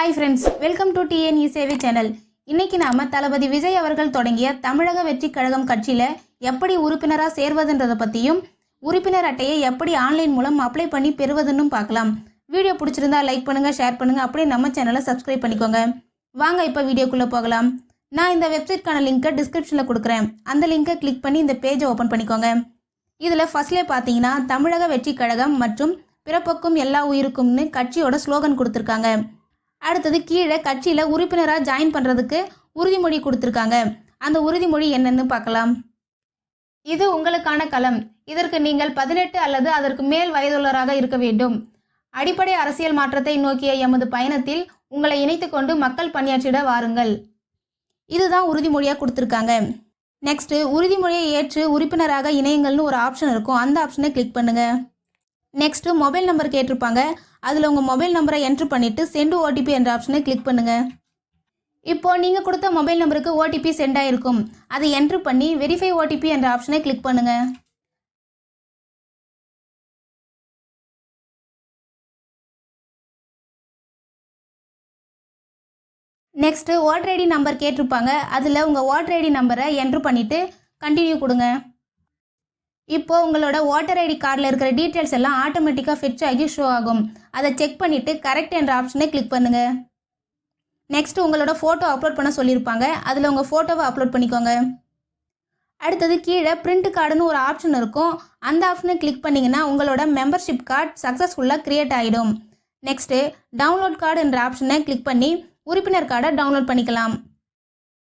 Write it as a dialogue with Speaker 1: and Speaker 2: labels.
Speaker 1: Hi friends welcome to TNE சேவை channel இன்னைக்கு நாம தளபதி விஜய் அவர்கள் தொடங்கிய தமிழக வெற்றி கழகம் கட்சியில் எப்படி உறுப்பினராக சேர்வதுன்றதை பற்றியும் உறுப்பினர் அட்டையை எப்படி ஆன்லைன் மூலம் அப்ளை பண்ணி பெறுவதுன்னு பார்க்கலாம். வீடியோ பிடிச்சிருந்தா லைக் பண்ணுங்க ஷேர் பண்ணுங்க அப்படியே நம்ம சேனலை சப்ஸ்கிரைப் பண்ணிக்கோங்க. வாங்க இப்போ வீடியோக்குள்ளே போகலாம். நான் இந்த வெப்சைட்கான லிங்க்கை டிஸ்கிரிப்ஷனில் கொடுக்குறேன். அந்த லிங்கை கிளிக் பண்ணி இந்த பேஜை ஓப்பன் பண்ணிக்கோங்க. இதில் ஃபர்ஸ்ட்லேயே பார்த்தீங்கன்னா தமிழக வெற்றி கழகம் மற்றும் பிறப்புக்கும் எல்லா உயிருக்கும்னு கட்சியோட ஸ்லோகன் கொடுத்துருக்காங்க. அடுத்தது கீழே கட்சியில் உறுப்பினராக ஜாயின் பண்ணுறதுக்கு உறுதிமொழி கொடுத்துருக்காங்க. அந்த உறுதிமொழி என்னன்னு பார்க்கலாம். இது உங்களுக்கான களம். இதற்கு நீங்கள் பதினெட்டு அல்லது அதற்கு மேல் வயதுள்ளவராக இருக்க வேண்டும். அடிப்படை அரசியல் மாற்றத்தை நோக்கிய எமது பயணத்தில் உங்களை இணைத்து கொண்டு மக்கள் பணியாற்றிட வாருங்கள். இதுதான் உறுதிமொழியாக கொடுத்துருக்காங்க. நெக்ஸ்ட்டு உறுதிமொழியை ஏற்று உறுப்பினராக இணையுங்கள்னு ஒரு ஆப்ஷன் இருக்கும். அந்த ஆப்ஷனை கிளிக் பண்ணுங்கள் நெக்ஸ்ட்டு மொபைல் நம்பர் கேட்டிருப்பாங்க. அதில் உங்கள் மொபைல் நம்பரை என்ட்ரு பண்ணிவிட்டு சென்டு ஓடிபி என்ற ஆப்ஷனை கிளிக் பண்ணுங்கள் இப்போ நீங்கள் கொடுத்த மொபைல் நம்பருக்கு ஓடிபி சென்ட் ஆகிருக்கும் அதை என்ட்ரு பண்ணி வெரிஃபை ஓடிபி என்ற ஆப்ஷனை கிளிக் பண்ணுங்கள் நெக்ஸ்ட்டு ஓட்டர் ஐடி நம்பர் கேட்டிருப்பாங்க. அதில் உங்கள் ஓட்டர் ஐடி நம்பரை என்ட்ரு பண்ணிவிட்டு கண்டினியூ கொடுங்க. இப்போ உங்களோட ஓட்டர் ஐடி கார்டில் இருக்கிற டீட்டெயில்ஸ் எல்லாம் ஆட்டோமேட்டிக்காக ஃபிட்ச் ஆகி ஷோ ஆகும். அதை செக் பண்ணிவிட்டு கரெக்ட் என்ற ஆப்ஷனை கிளிக் பண்ணுங்கள் நெக்ஸ்ட் உங்களோட ஃபோட்டோ அப்லோட் பண்ண சொல்லியிருப்பாங்க. அதில் உங்கள் ஃபோட்டோவை அப்லோட் பண்ணிக்கோங்க. அடுத்தது கீழே பிரிண்ட் கார்டுன்னு ஒரு ஆப்ஷன் இருக்கும். அந்த ஆப்ஷனை கிளிக் பண்ணிங்கன்னா உங்களோட மெம்பர்ஷிப் கார்டு சக்ஸஸ்ஃபுல்லாக க்ரியேட் ஆகிடும் நெக்ஸ்ட்டு டவுன்லோட் கார்டுன்ற ஆப்ஷனை கிளிக் பண்ணி உறுப்பினர் கார்டை டவுன்லோட் பண்ணிக்கலாம்.